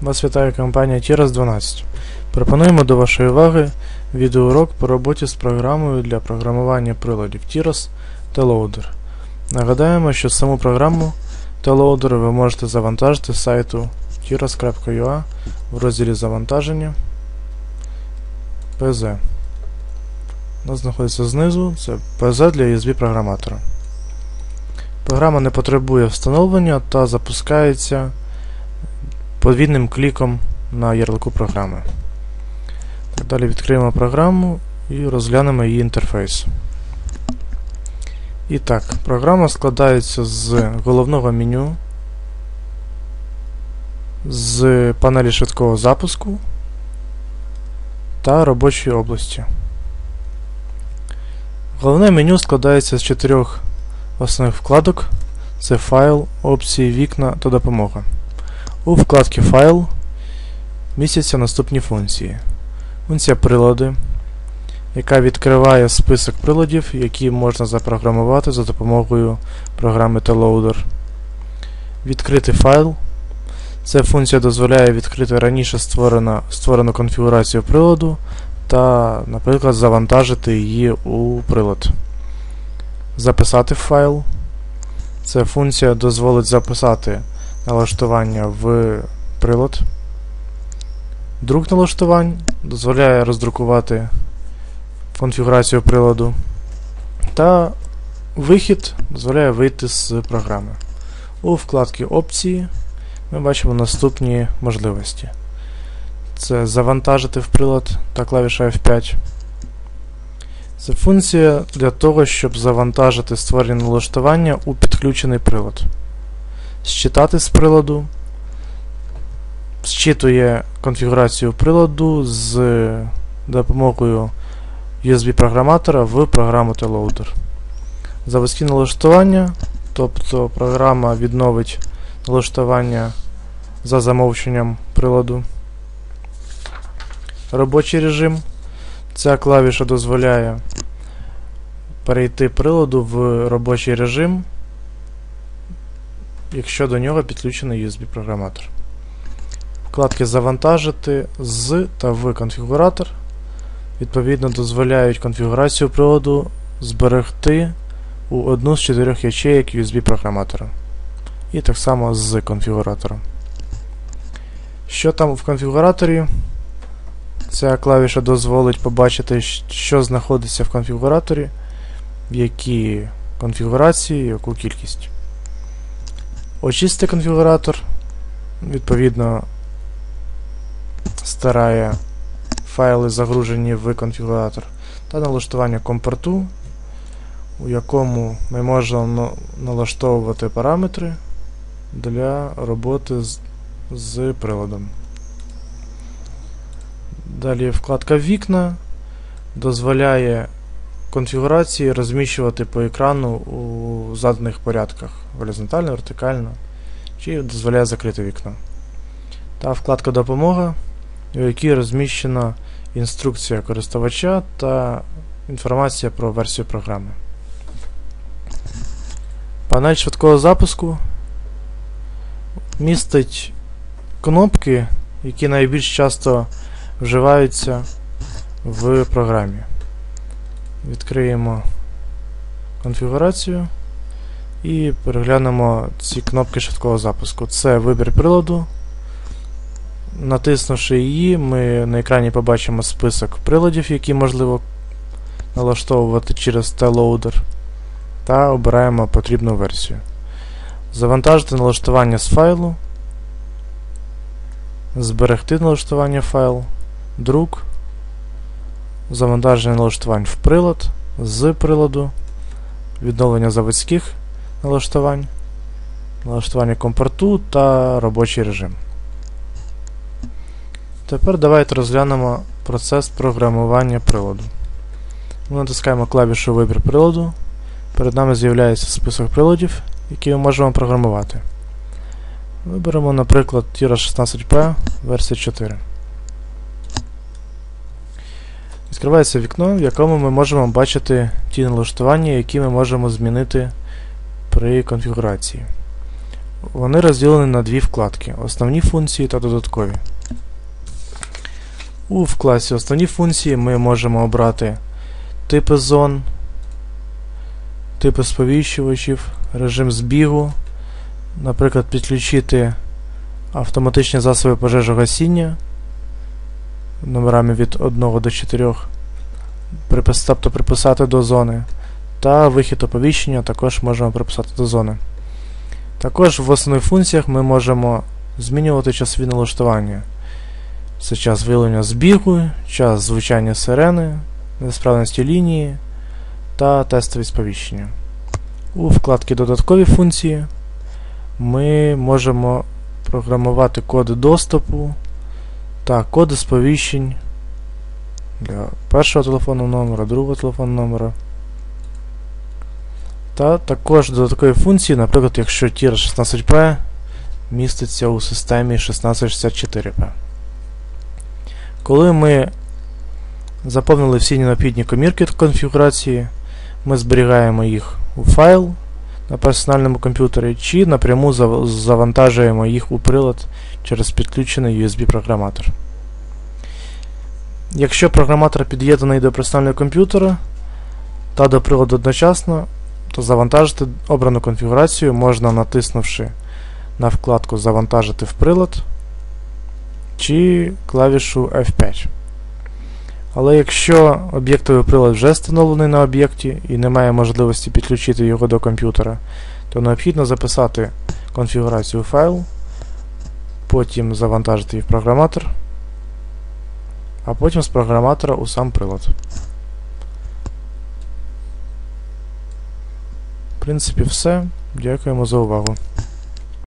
Вас вітає компанія Tiras 12. Пропонуємо до вашої уваги відеоурок по роботі з програмою для програмування приладів Tiras Loader. Нагадаємо, що саму програму Loader ви можете завантажити з сайту tiras.ua в розділі Завантаження PZ. Нас знаходиться знизу, це PZ для USB програматора. Програма не потребує встановлення та запускається подвійним кліком на ярлику програми. Далі відкриємо програму і розглянемо її інтерфейс. І так, програма складається з головного меню, з панелі швидкого запуску та робочої області. Головне меню складається з чотирьох основних вкладок: це файл, опції, вікна та допомога. У вкладці Файл містяться наступні функції. Функція прилади, яка відкриває список приладів, які можна запрограмувати за допомогою програми TLoader. Відкрити файл. Ця функція дозволяє відкрити раніше створену, створену конфігурацію приладу та, наприклад, завантажити її у прилад. Записати файл. Ця функція дозволить записати налаштування в прилад. Друк налаштувань дозволяє роздрукувати конфігурацію приладу. Та вихід дозволяє вийти з програми. У вкладці Опції ми бачимо наступні можливості. Це завантажити в прилад та клавіша F5. Це функція для того, щоб завантажити створені налаштування у підключений прилад. Считати з приладу, зчитує конфігурацію приладу з допомогою USB-програматора в програму TLoader. Заводські налаштування, тобто програма відновить налаштування за замовченням приладу. Робочий режим. Ця клавіша дозволяє перейти приладу в робочий режим, якщо до нього підключений USB-програматор. Вкладки Завантажити з та в конфігуратор. Відповідно, дозволяють конфігурацію приладу зберегти у одну з чотирьох ячеїк USB-програматора. І так само з конфігуратором. Що там в конфігураторі? Ця клавіша дозволить побачити, що знаходиться в конфігураторі, в які конфігурації, яку кількість. Очисти конфігуратор, відповідно, старає файли загружені в конфігуратор та налаштування компорту, у якому ми можемо налаштовувати параметри для роботи з, з приладом. Далі вкладка Вікна дозволяє конфігурації розміщувати по екрану у заданих порядках горизонтально, вертикально, чи дозволяє закрити вікно. Та вкладка Допомога, у якій розміщена інструкція користувача та інформація про версію програми. Панель швидкого запуску містить кнопки, які найбільш часто вживаються в програмі. Відкриємо конфігурацію і переглянемо ці кнопки швидкого запуску. Це вибір приладу. Натиснувши її, ми на екрані побачимо список приладів, які можливо налаштовувати через T-Loader, та обираємо потрібну версію. Завантажити налаштування з файлу, зберегти налаштування файлу друк, завантаження налаштувань в прилад, з приладу, відновлення заводських налаштувань, налаштування компорту та робочий режим. Тепер давайте розглянемо процес програмування приладу. Ми натискаємо клавішу Вибір приладу. Перед нами з'являється список приладів, які ми можемо програмувати. Виберемо, наприклад, Tira 16P версія 4. Відкривається вікно, в якому ми можемо бачити ті налаштування, які ми можемо змінити при конфігурації. вони розділені на дві вкладки: основні функції та додаткові. У в класі основні функції ми можемо обрати типи зон, типи сповіщувачів, режим збігу, наприклад, підключити автоматичні засоби пожежогасіння номерами від 1 до 4, тобто приписати до зони, та вихід оповіщення також можемо приписати до зони. Також в основних функціях ми можемо змінювати часові налаштування. Це час виявлення збігу, час звучання сирени, несправності лінії та тестові сповіщення. У вкладці Додаткові функції ми можемо програмувати коди доступу та коди сповіщень для першого телефонного номера, другого телефонного номера. Та також додаткові функції, наприклад, якщо тір 16P міститься у системі 1664P. Коли ми заповнили всі необхідні комірки конфігурації, ми зберігаємо їх у файл на персональному комп'ютері чи напряму завантажуємо їх у прилад через підключений USB-програматор. Якщо програматор під'єднаний до персонального комп'ютера та до приладу одночасно, то завантажити обрану конфігурацію можна натиснувши на вкладку Завантажити в прилад чи клавішу F5. Але якщо об'єктовий прилад вже встановлений на об'єкті і немає можливості підключити його до комп'ютера, то необхідно записати конфігурацію файл, потім завантажити її в програматор, а потім з програматора у сам прилад. В принципі, все. Дякуємо за увагу.